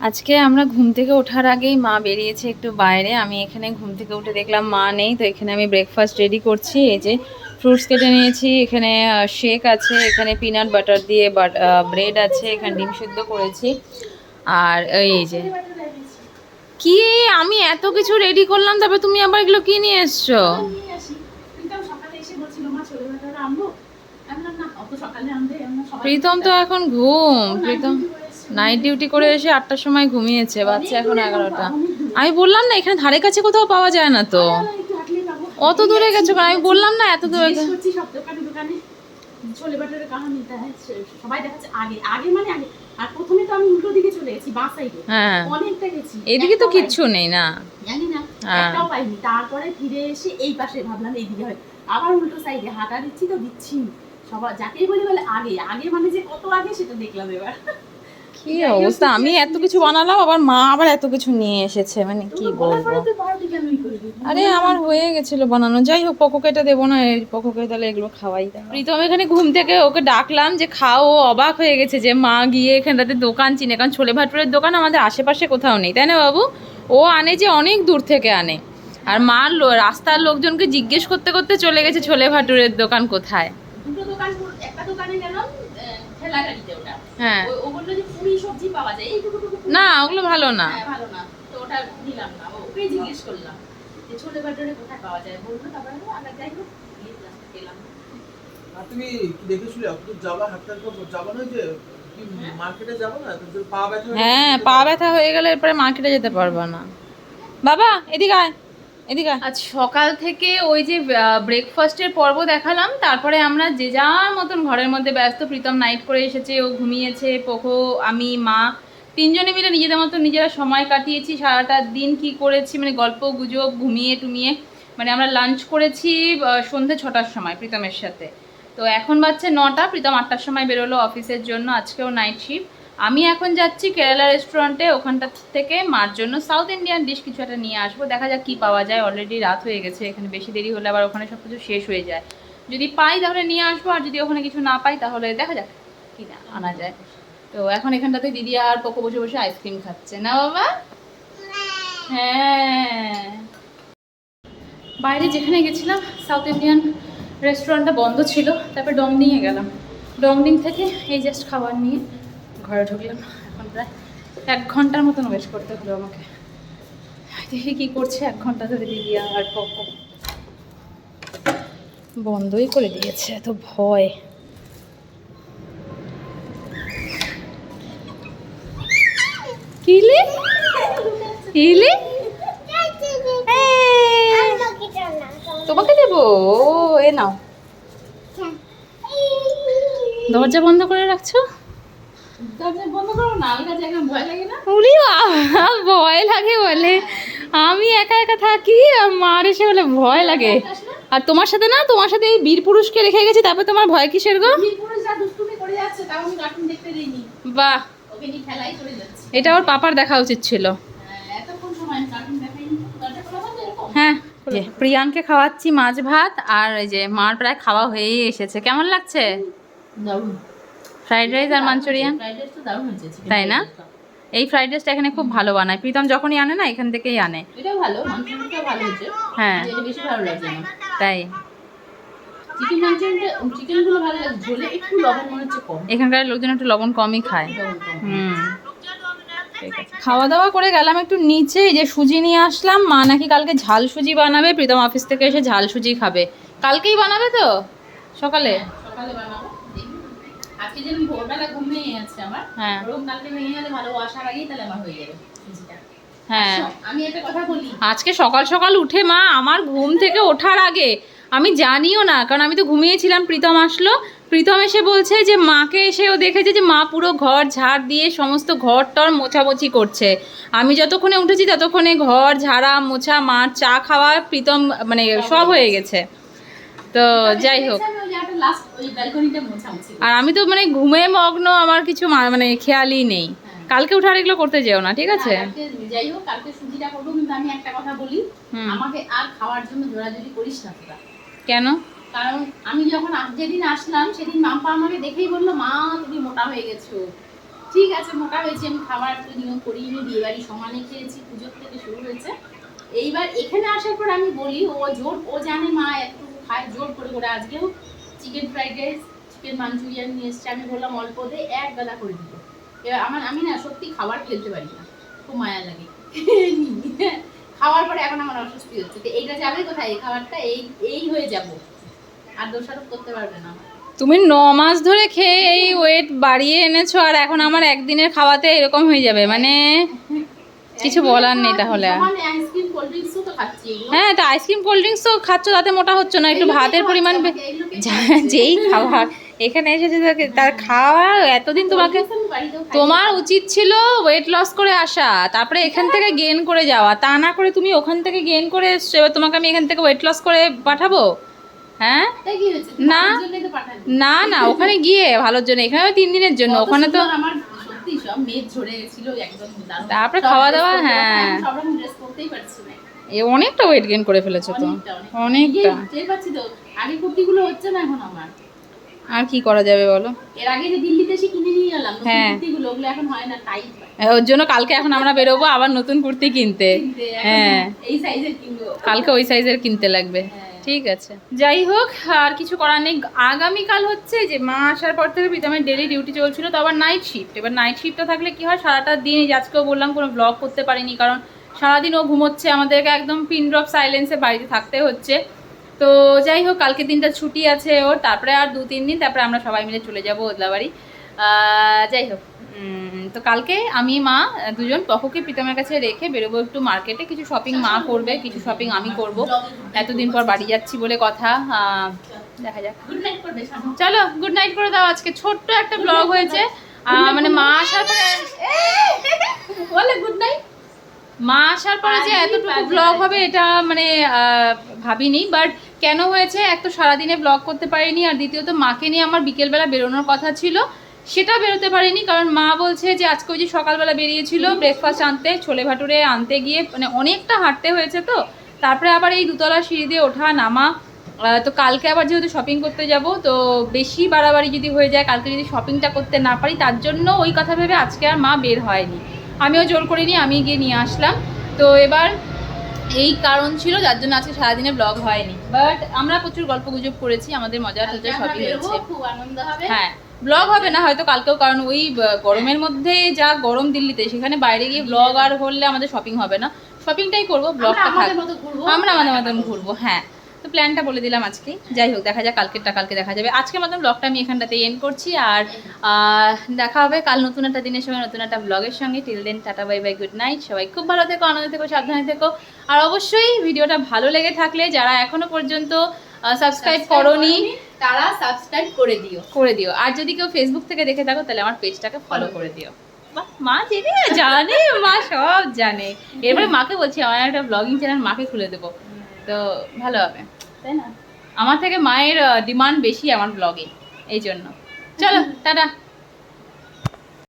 আজকে আমরা ঘুম থেকে ওঠার আগেই মা বেরিয়েছে একটু বাইরে। আমি এখানে ঘুম থেকে উঠে দেখলাম মা নেই, তো এখানে আমি ব্রেকফাস্ট রেডি করছি। এই যে ফ্রুটস কেটে নিয়েছি, এখানে শেক আছে, এখানে পিনাট বাটার দিয়ে ব্রেড আছে, এখানে ডিম সিদ্ধ করেছি। আর এই যে কি, আমি এত কিছু রেডি করলাম, তারপর তুমি আবার এগুলো কি নিয়ে এসছো? প্রীতম তো এখন ঘুম প্রীতম নাইট ডিউটি করে এসে আটটার সময় ঘুমিয়েছে বাচ্চা এখন এগারোটা। আমি বললাম না এখানে ধারে কাছে কোথাও পাওয়া যায় না তো। অত দূরে গেছো আমি বললাম না এত দূরে হ্যাঁ, সবাই দেখাচ্ছে আগে। আগে মানে আগে। আর প্রথমে তো আমি উল্টো দিকে চলে গেছি বাঁ সাইডে হ্যাঁ। অনেকটা গেছি। এদিকে তো কিচ্ছু নেই না। পাইনি। জানি না হ্যাঁ। একটাও পাইনি। তারপরে ফিরে এসে এই পাশে ভাবলাম এইদিকে হয়। আবার উল্টো সাইডে হাঁটা দিচ্ছি তো দিচ্ছি। সবার যাকেই বলি বলে আগে। আগে মানে যে কত আগে সেটা দেখলাম এবার। কি অবস্থা? আমি এত কিছু বানালাম আবার মা আবার এত কিছু নিয়ে এসেছে মানে কি বলব? আরে আমার হয়ে গেছিল বানানো। যাই হোক পকোকে এটা দেবো না এই পকোকে তাহলে এগুলো খাওয়াই দাও। প্রীতম এখানে ঘুম থেকে ওকে ডাকলাম যে খাও ও অবাক হয়ে গেছে যে মা গিয়ে এখানটাতে দোকান চিনে কারণ ছোলে ভাটুরের দোকান আমাদের আশেপাশে কোথাও নেই তাই না বাবু? ও আনে যে অনেক দূর থেকে আনে। আর মা লো- রাস্তার লোকজনকে জিজ্ঞেস করতে করতে চলে গেছে ছোলে ভাটুরের দোকান কোথায়? দুটো দোকান একটা দোকানে গেলাম হ্যাঁ। ও- বলল যে পুরি সবজি পাওয়া যায় এইটুকু টুকু না ওগুলো ভালো না। হ্যাঁ, ভালো না। তো ওটা নিলাম না। ওকে জিজ্ঞেস করলাম যে ছোলে ভাটুরে কোথায় পাওয়া যায়? বলল তারপরে আমি আগে যাই হোক গিয়ে just তুমি দেখেছিলে? অত যাবা হাঁটতে হাঁটতে যাবা না যে মার্কেটে যাব না? পা ব্যথা হয়ে হ্যাঁ পা ব্যথা হয়ে গেলে এরপরে মার্কেটে যেতে পারব না। বাবা এদিকে আয়। এদিকে আজ সকাল থেকে ওই যে ব্রেকফাস্টের পর্ব দেখালাম, তারপরে আমরা যে যার মতন ঘরের মধ্যে ব্যস্ত, প্রীতম নাইট করে এসেছে, ও ঘুমিয়েছে পোখো আমি, মা, তিনজনে মিলে নিজেদের মতো নিজেরা সময় কাটিয়েছি, সারাটা দিন কি করেছি মানে গল্প, গুজব, ঘুমিয়ে টুমিয়ে মানে আমরা লাঞ্চ করেছি সন্ধে ছটার সময় প্রীতমের সাথে। তো এখন বাচ্চা নটা, প্রীতম আটটার সময় বেরোলো অফিসের জন্য, আজকেও নাইট শিফট আমি এখন যাচ্ছি কেরালা রেস্টুরেন্টে, ওখানটা থেকে মার জন্য সাউথ ইন্ডিয়ান ডিশ কিছু একটা নিয়ে আসব। দেখা যাক কী পাওয়া যায়। অলরেডি রাত হয়ে গেছে, এখানে বেশি দেরি হলে আবার ওখানে সব কিছু শেষ হয়ে যায়। যদি পাই তাহলে নিয়ে আসব, আর যদি ওখানে কিছু না পাই তাহলে দেখা যাক কি না আনা যায়। তো এখন এখানটাতে দিদি আর পোকো বসে বসে আইসক্রিম খাচ্ছে। না বাবা? হ্যাঁ। বাইরে যেখানে গেছিলাম, সাউথ ইন্ডিয়ান রেস্টুরেন্টটা বন্ধ ছিল, তারপর ডংডিংয়ে গেলাম। ডংডিং থেকে এই জাস্ট খাবার নিয়ে। ঘরে ঢুকলাম। এখন প্রায় এক ঘণ্টার মতন ওয়েট করতে হলো আমাকে। দেখি কী করছে এক ঘণ্টা ধরে দিদি আর পক্ষ বন্ধই করে দিয়েছে এত ভয়। কিলে কিলে তোমাকে দেবো? ও, এ নাও। দরজা বন্ধ করে রাখছো? ভয় লাগে বলে। আমি একা একা থাকি আর মার এসে বলে ভয় লাগে। আর তোমার সাথে না তোমার সাথে এই বীর পুরুষকে রেখে গেছি তারপর তোমার ভয় কিসের গো? বাহ। এটা ওর পাপার দেখা উচিত ছিল। হ্যাঁ, হ্যাঁ যে প্রিয়ানকে খাওয়াচ্ছি মাছ ভাত আর এই যে মার প্রায় খাওয়া হয়েই এসেছে। কেমন লাগছে? দারুণ। ফ্রাইড রাইস আর মাঞ্চুরিয়ান ফ্রাইড রাইস তো দারুণ হয়েছে তাই না? এই ফ্রাইড রাইসটা এখানে খুব ভালো বানায়। প্রীতম যখনই আনে না এখান থেকেই আনে। এটাও ভালো মাঞ্চুরিয়ানটাও ভালো হয়েছে। হ্যাঁ। বেশি ভালো তাই। চিকেন মাঞ্চুরিয়ানটা চিকেনগুলো ভালো লাগে ঝোলে একটু লবণ মনে হচ্ছে কম। এখানকার লোকজন একটু লবণ কমই খায়। হুম। খাওয়া দাওয়া করে গেলাম একটু নিচে যে সুজি নিয়ে আসলাম। মা নাকি কালকে ঝাল সুজি বানাবে প্রীতম অফিস থেকে এসে ঝাল সুজি খাবে। কালকেই বানাবে তো? সকালে? সকালে বানাবো। দেখি। আজকে যেন ভোরবেলা ঘুম ভেঙে যাচ্ছে আমার হ্যাঁ। ওরকম কালকে ভেঙে গেলে ভালো আসার আগেই তাহলে আমার হয়ে যাবে হ্যাঁ। আমি একটা কথা বলি। আজকে সকাল সকাল উঠে মা আমার ঘুম থেকে ওঠার আগে আমি জানিও না কারণ আমি তো ঘুমিয়েছিলাম প্রীতম আসলো। প্রীতম এসে বলছে যে মাকে এসে ও দেখেছে যে মা পুরো ঘর ঝাড় দিয়ে সমস্ত ঘর টর মোছামুছি করছে। আমি যতক্ষণে উঠেছি ততক্ষণে ঘর ঝাড়া মোছা মার চা খাওয়া প্রীতম মানে সব হয়ে গেছে। তো যাই হোক। আমি ওই ব্যালকনিটা মোছামুছি আর আমি তো মানে ঘুমে মগ্ন আমার কিছু মানে খেয়ালই নেই। কালকে উঠার এগুলো করতে যেও না ঠিক আছে? যাই হোক কালকে সুজিটা করব কিন্তু আমি একটা কথা বলি আমাকে আর খাওয়ার জন্য জোরাজুরি করিস না তোরা। কেন? কারণ আমি যখন যেদিন আসলাম সেদিন মাম্পা আমাকে দেখেই বলল মা তুমি মোটা হয়ে গেছো। ঠিক আছে মোটা হয়েছে আমি খাবার নিয়ম করিয়ে নি বিয়ে বাড়ি সমানে খেয়েছি পুজোর থেকে শুরু হয়েছে। এইবার এখানে আসার পর আমি বলি ও জোর ও জানে মা একটু খায় জোর করে করে আজকেও chicken fried rice chicken Manchurian নিয়ে এসছে। আমি বললাম, অল্প দে, এক বেলা করে দিল এবার আমার, আমি না সত্যি খাবার ফেলতে পারি না। খুব মায়া লাগে। খাওয়ার পরে এখন আমার অস্বস্তি হচ্ছে তো এইটা যাবে কোথায়? এই খাবারটা এই এই হয়ে যাব। আর দোষারোপ করতে পারবে না। তুমি ন মাস ধরে খেয়ে এই ওয়েট বাড়িয়ে এনেছো, আর এখন আমার একদিনের খাওয়াতে এরকম হয়ে যাবে। মানে কিছু বলার নেই তাহলে। হ্যাঁ তো আইসক্রিম কোল্ড ড্রিঙ্কস তো খাচ্ছ তাতে মোটা হচ্ছে না একটু ভাতের পরিমাণ? যেই খাবার এখানে এসেছে তার খাওয়া এতদিন তোমাকে। তোমার উচিত ছিল ওয়েট লস করে আসা তারপরে এখান থেকে গেন করে যাওয়া তা না করে তুমি ওখান থেকে গেন করে এসছো এবার তোমাকে আমি এখান থেকে ওয়েট লস করে পাঠাবো হ্যাঁ? না। না না ওখানে গিয়ে ভালোর জন্য এখানে তিন দিনের জন্য ওখানে তো সত্যি সব মেদ ঝরে গেছিল একদম তারপরে খাওয়া দাওয়া, হ্যাঁ। সব রকম dress করতেই পারছি না। এ অনেকটা ওয়েট গেন করে ফেলেছো তো অনেকটা, অনেকটা। অনেকটা এই টের পাচ্ছি তো, আগে কুর্তিগুলো হচ্ছে না এখন আমার। আর কি করা যাবে বলো এর আগে যে দিল্লিতে এসে কিনে নিয়ে এলাম, হ্যাঁ। কুর্তিগুলো, ওগুলো এখন হয় না। হ্যাঁ, ওর জন্য কালকে এখন আমরা বেরোবো আবার নতুন কুর্তি কিনতে কিনতে হ্যাঁ এই সাইজের কিনবো। কালকে ওই সাইজের কিনতে লাগবে হ্যাঁ। ঠিক আছে। যাই হোক, আর কিছু করার নেই। আগামীকাল হচ্ছে যে, মা আসার পর থেকে প্রীতমের ডেলি ডিউটি চলছিল, তো আবার নাইট শিফট এবার নাইট শিফটটা থাকলে কি হয়, সারাটা দিন আজকেও বললাম, কোনো ব্লগ করতে পারিনি, কারণ সারাদিন ও ঘুমোচ্ছে। আমাদেরকে একদম পিন ড্রপ সাইলেন্সে বাড়িতে থাকতে হচ্ছে। তো যাই হোক, কালকে দিনটা ছুটি আছে ওর, তারপরে আর দু, তিন দিন, তারপরে আমরা সবাই মিলে চলে যাব ওদলাবাড়ি। যাই হোক। তো কালকে আমি মা দুজন পককে প্রীতমের কাছে রেখে বেরোবো একটু মার্কেটে কিছু শপিং মা করবে কিছু শপিং আমি করব। এতদিন পর বাড়ি যাচ্ছি বলে কথা। দেখা যাক। চলো গুড নাইট করে দাও। আজকে ছোট্ট একটা ব্লগ হয়েছে। মানে মা আসার পরে বলে গুড নাইট মা আসার পরে যে এতটুকু ব্লগ হবে এটা মানে ভাবিনি। বাট কেন হয়েছে এক তো সারাদিনে ব্লগ করতে পারিনি। আর দ্বিতীয়ত মাকে নিয়ে আমার বিকেলবেলা বেরোনোর কথা ছিল। সেটা বেরোতে পারিনি কারণ মা বলছে যে আজকে ওই যে সকালবেলা বেরিয়েছিল ব্রেকফাস্ট আনতে ছোলে ভাটুরে আনতে গিয়ে মানে অনেকটা হাঁটতে হয়েছে তো তারপরে আবার এই দুতলা সিঁড়ি দিয়ে ওঠা নামা। তো কালকে আবার যেহেতু শপিং করতে যাব তো বেশি বাড়াবাড়ি যদি হয়ে যায় কালকে যদি শপিংটা করতে না পারি তার জন্য ওই কথা ভেবে আজকে আর মা বের হয়নি। আমিও জোর করিনি আমি গিয়ে নিয়ে আসলাম। তো এবার এই কারণ ছিল যার জন্য আজকে সারাদিনে ব্লগ হয়নি। বাট আমরা প্রচুর গল্প গুজব করেছি আমাদের মজা টজা সবই হয়েছে খুব আনন্দ হবে। হ্যাঁ। ব্লগ হবে না হয়তো কালকেও কারণ ওই গরমের মধ্যে যা গরম দিল্লিতে সেখানে বাইরে গিয়ে ব্লগ আর হলে আমাদের শপিং হবে না। শপিংটাই করব ব্লগটা থাকবে ঘুরবো আমরা আমাদের মতন ঘুরবো হ্যাঁ। তো প্ল্যানটা বলে দিলাম আজকে। যাই হোক দেখা যাক কালকেরটা কালকে দেখা যাবে। আজকের মতন ব্লগটা আমি এখানটাতে এন্ড করছি আর দেখা হবে কাল নতুন একটা দিনের সময় নতুন একটা ব্লগের সঙ্গে। Till then tata bye bye good night সবাই খুব ভালো থেকো আনন্দ থেকো সাবধানে থেকো। আর অবশ্যই ভিডিওটা ভালো লেগে থাকলে যারা এখনও পর্যন্ত সাবস্ক্রাইব করনি তারা সাবস্ক্রাইব করে দিও। করে দিও। আর যদি কেউ ফেসবুক থেকে দেখে থাকো তাহলে আমার পেজটাকে ফলো করে দিও। মা জেনে জানে মা সব জানে। এরপরে মাকে বলছি আমার একটা ব্লগিং চ্যানেল মাকে খুলে দেবো। তো ভালো হবে। তাই না? আমার থেকে মায়ের ডিমান্ড বেশি আমার ব্লগে এই জন্য। চলো টাটা।